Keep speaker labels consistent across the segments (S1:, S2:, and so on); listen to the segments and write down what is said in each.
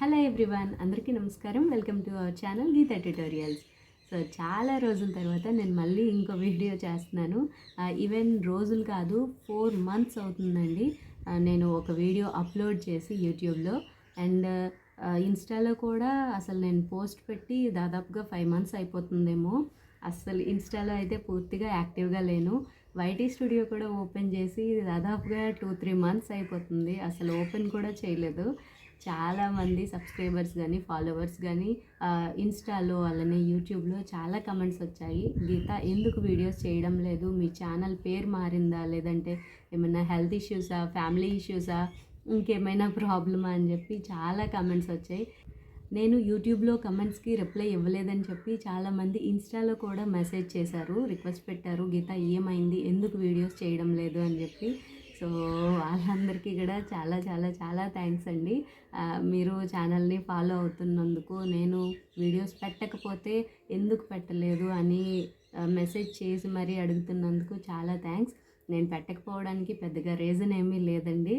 S1: Hello everyone అందరికీ నమస్కారం. Welcome to our channel Geetha tutorials. So చాలా రోజుల తర్వాత నేను మళ్ళీ ఇంకో వీడియో చేస్తున్నాను. ఈవెన్ రోజులు కాదు ఫోర్ మంత్స్ అవుతుందండి. నేను ఒక వీడియో అప్లోడ్ చేసి యూట్యూబ్లో. అండ్ ఇన్స్టాలో కూడా అసలు నేను పోస్ట్ పెట్టి దాదాపుగా ఫైవ్ మంత్స్ అయిపోతుందేమో. అస్సలు ఇన్స్టాలో అయితే పూర్తిగా యాక్టివ్గా లేను. వైటీ స్టూడియో కూడా ఓపెన్ చేసి దాదాపుగా టూ త్రీ మంత్స్ అయిపోతుంది. అసలు ఓపెన్ కూడా చేయలేదు. చాలామంది సబ్స్క్రైబర్స్ కానీ ఫాలోవర్స్ కానీ ఇన్స్టాలో అలానే యూట్యూబ్లో చాలా కమెంట్స్ వచ్చాయి. గీత ఎందుకు వీడియోస్ చేయడం లేదు? మీ ఛానల్ పేరు మారిందా? లేదంటే ఏమైనా హెల్త్ ఇష్యూసా ఫ్యామిలీ ఇష్యూసా ఇంకేమైనా ప్రాబ్లమా అని చెప్పి చాలా కమెంట్స్ వచ్చాయి. నేను యూట్యూబ్లో కమెంట్స్కి రిప్లై ఇవ్వలేదని చెప్పి చాలామంది ఇన్స్టాలో కూడా మెసేజ్ చేశారు రిక్వెస్ట్ పెట్టారు. గీత ఏమైంది? ఎందుకు వీడియోస్ చేయడం లేదు? అని చెప్పి సో వాళ్ళందరికీ కూడా చాలా చాలా చాలా థ్యాంక్స్ అండి. మీరు ఛానల్ని ఫాలో అవుతున్నందుకు నేను వీడియోస్ పెట్టకపోతే ఎందుకు పెట్టలేదు అని మెసేజ్ చేసి మరీ అడుగుతున్నందుకు చాలా థ్యాంక్స్ నేను పెట్టకపోవడానికి పెద్దగా రీజన్ ఏమీ లేదండి.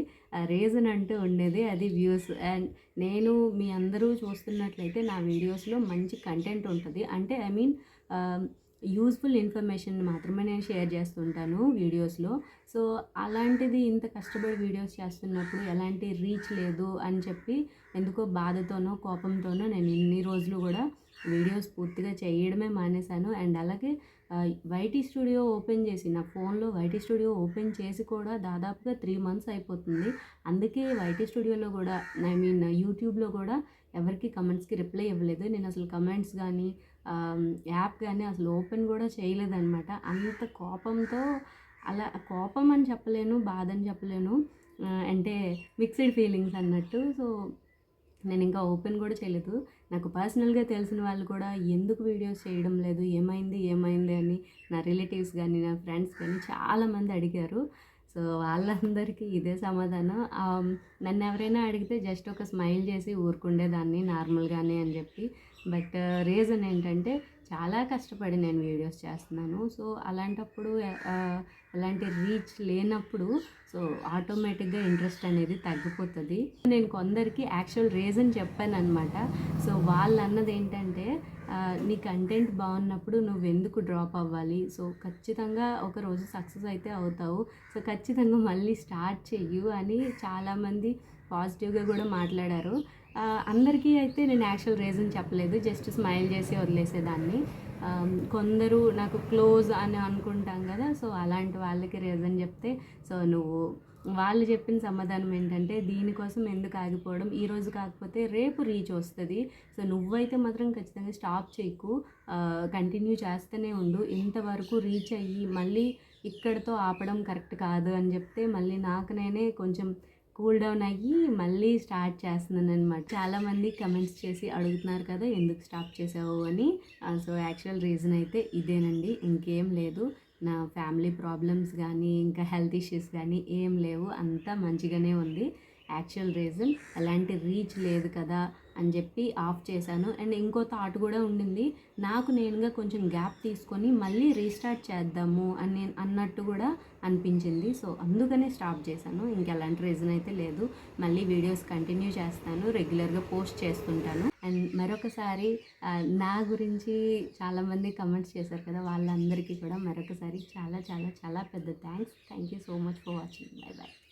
S1: రీజన్ అంటూ ఉండేది అది వ్యూస్ అండ్ నేను మీ అందరూ చూస్తున్నట్లయితే నా వీడియోస్లో మంచి కంటెంట్ ఉంటుంది. అంటే ఐ మీన్ యూస్ఫుల్ ఇన్ఫర్మేషన్ మాత్రమే నేను షేర్ చేస్తుంటాను వీడియోస్లో. సో అలాంటిది ఇంత కష్టపడి వీడియోస్ చేస్తున్నప్పుడు ఎలాంటి రీచ్ లేదు అని చెప్పి ఎందుకో బాధతోనో కోపంతోనో నేను ఇన్ని రోజులు కూడా వీడియోస్ పూర్తిగా చేయడమే మానేశాను. అండ్ అలాగే వైటీ స్టూడియో ఓపెన్ చేసి నా ఫోన్లో వైటీ స్టూడియో ఓపెన్ చేసి కూడా దాదాపుగా త్రీ మంత్స్ అయిపోతుంది. అందుకే వైటీ స్టూడియోలో కూడా ఐ మీన్ యూట్యూబ్లో కూడా ఎవరికి కమెంట్స్కి రిప్లై ఇవ్వలేదు. నేను అసలు కమెంట్స్ కానీ యాప్ కానీ అసలు ఓపెన్ కూడా చేయలేదన్నమాట. అంత కోపంతో అలా కోపం అని చెప్పలేను బాధ అని చెప్పలేను అంటే మిక్స్డ్ ఫీలింగ్స్ అన్నట్టు. సో నేను ఇంకా ఓపెన్ కూడా చేయలేదు. నాకు పర్సనల్గా తెలిసిన వాళ్ళు కూడా ఎందుకు వీడియోస్ చేయడం లేదు ఏమైంది ఏమైంది అని నా రిలేటివ్స్ కానీ నా ఫ్రెండ్స్ కానీ చాలామంది అడిగారు. సో వాళ్ళందరికీ ఇదే సమాధానం. నన్ను ఎవరైనా అడిగితే జస్ట్ ఒక స్మైల్ చేసి ఊరుకుండేదాన్ని నార్మల్గానే అని చెప్పి. బట్ రీజన్ ఏంటంటే చాలా కష్టపడి నేను వీడియోస్ చేస్తున్నాను. సో అలాంటప్పుడు అలాంటి రీచ్ లేనప్పుడు సో ఆటోమేటిక్గా ఇంట్రెస్ట్ అనేది తగ్గిపోతుంది. నేను కొందరికి యాక్చువల్ రీజన్ చెప్పాను అనమాట సో వాళ్ళు అన్నది ఏంటంటే నీ కంటెంట్ బాగున్నప్పుడు నువ్వు ఎందుకు డ్రాప్ అవ్వాలి? సో ఖచ్చితంగా ఒక రోజు సక్సెస్ అయితే అవుతావు. సో ఖచ్చితంగా మళ్ళీ స్టార్ట్ చెయ్యు అని చాలామంది పాజిటివ్గా కూడా మాట్లాడారు. అందరికీ అయితే నేను యాక్చువల్ రీజన్ చెప్పలేదు. జస్ట్ స్మైల్ చేసి వదిలేసేదాన్ని. కొందరు నాకు క్లోజ్ అని అనుకుంటాం కదా సో అలాంటి వాళ్ళకి రీజన్ చెప్తే సో నువ్వు వాళ్ళు చెప్పిన సమాధానం ఏంటంటే దీనికోసం ఎందుకు ఆగిపోవడం? ఈరోజు కాకపోతే రేపు రీచ్ వస్తుంది. సో నువ్వైతే మాత్రం ఖచ్చితంగా స్టాప్ చేయకు. కంటిన్యూ చేస్తూనే ఉండు. ఇంతవరకు రీచ్ అయ్యి మళ్ళీ ఇక్కడితో ఆపడం కరెక్ట్ కాదు అని చెప్తే మళ్ళీ నాకు నేనే కొంచెం కూల్ డౌన్ అయ్యి మళ్ళీ స్టార్ట్ చేస్తున్నాను అనమాట చాలామంది కమెంట్స్ చేసి అడుగుతున్నారు కదా ఎందుకు స్టాప్ చేసావు? అని. సో యాక్చువల్ రీజన్ అయితే ఇదేనండి. ఇంకేం లేదు. నా ఫ్యామిలీ ప్రాబ్లమ్స్ కానీ ఇంకా హెల్త్ ఇష్యూస్ కానీ ఏం లేవు. అంతా మంచిగానే ఉంది. యాక్చువల్ రీజన్ అలాంటి రీచ్ లేదు కదా అని చెప్పి ఆఫ్ చేశాను. అండ్ ఇంకో థాట్ కూడా ఉండింది. నాకు నేనుగా కొంచెం గ్యాప్ తీసుకొని మళ్ళీ రీస్టార్ట్ చేద్దాము అని నేను అన్నట్టు కూడా అనిపించింది. సో అందుకనే స్టాప్ చేశాను. ఇంకెలాంటి రీజన్ అయితే లేదు. మళ్ళీ వీడియోస్ కంటిన్యూ చేస్తాను. రెగ్యులర్గా పోస్ట్ చేస్తుంటాను. అండ్ మరొకసారి నా గురించి చాలామంది కమెంట్స్ చేశారు కదా వాళ్ళందరికీ కూడా మరొకసారి చాలా చాలా చాలా పెద్ద thanks thank you so much for watching bye bye